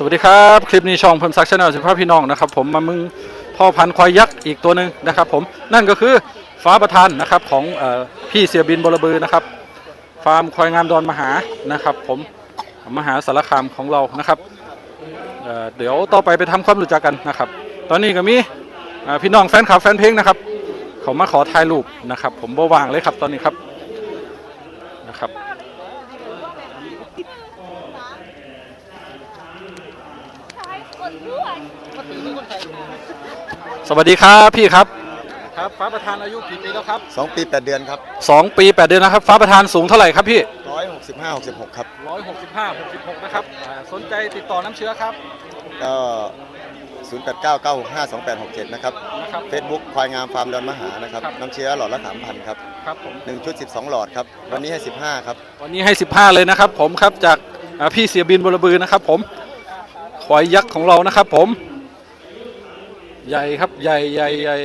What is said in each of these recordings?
สวัสดีครับ คลิปนี้ช่องเพิ่มซักชาแนลสิบห้าพี่น้องนะครับผมมามึงพ่อพันธุ์ควายยักษ์อีกตัวหนึ่งนะครับผมนั่นก็คือฟ้าประธานนะครับของอพี่เสียบินบรบือนะครับ ฟาร์มควายงามดอนมหานะครับ ผมมหาสารคามของเรานะครับเเดี๋ยวต่อไปไปทำความรู้จักกันนะครับ ตอนนี้ก็มีพี่น้องแฟนคลับแฟนเพลงนะครับเขามาขอถ่ายรูปนะครับ ผมบ่วางเลยครับตอนนี้ครับนะครับ สวัสดีครับพี่ครับ ครับฟ้าประธานอายุกี่ปีแล้วครับสองปีแปดเดือนครับสองปีแปดเดือนนะครับ ฟ้าประธานสูงเท่าไหร่ครับพี่ ร้อยหกสิบห้าหกสิบหกครับร้อยหกสิบห้าหกสิบหกนะครับอ่าสนใจติดต่อน้ำเชื้อครับก็ศูนย์แปดเก้าเก้าหกห้าสองแปดหกเจ็ดนะครับนะครับ เฟซบุ๊กควายงามฟาร์มดอนมหานะครับครับ น้ำเชื้อหลอดละสามพันครับครับผมหนึ่งชุดสิบสองหลอดครับวันนี้ให้สิบห้าครับ วันนี้ให้ 15 เลยนะครับ ผมครับจากอ่าพี่เสียบินบรบือนะครับ ผม ควายยักษ์ของเรานะครับ ผม ใหญ่ครับใหญ่ใหญ่ใหญ่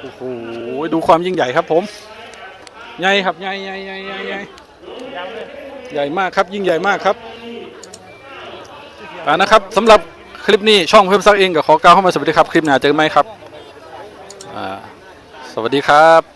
โอ้โหดูความยิ่งใหญ่ครับ ผมใหญ่ครับใหญ่ใหญ่ใหญ่ใหญ่ใหญ่ใหญ่มากครับยิ่งใหญ่มากครับอ่านะครับสำหรับคลิปนี้ช่องเพิ่มซักเองกับขอกล่าวเข้ามาสวัสดีครับ คลิปหน้าเจอไหมครับอ่าสวัสดีครับ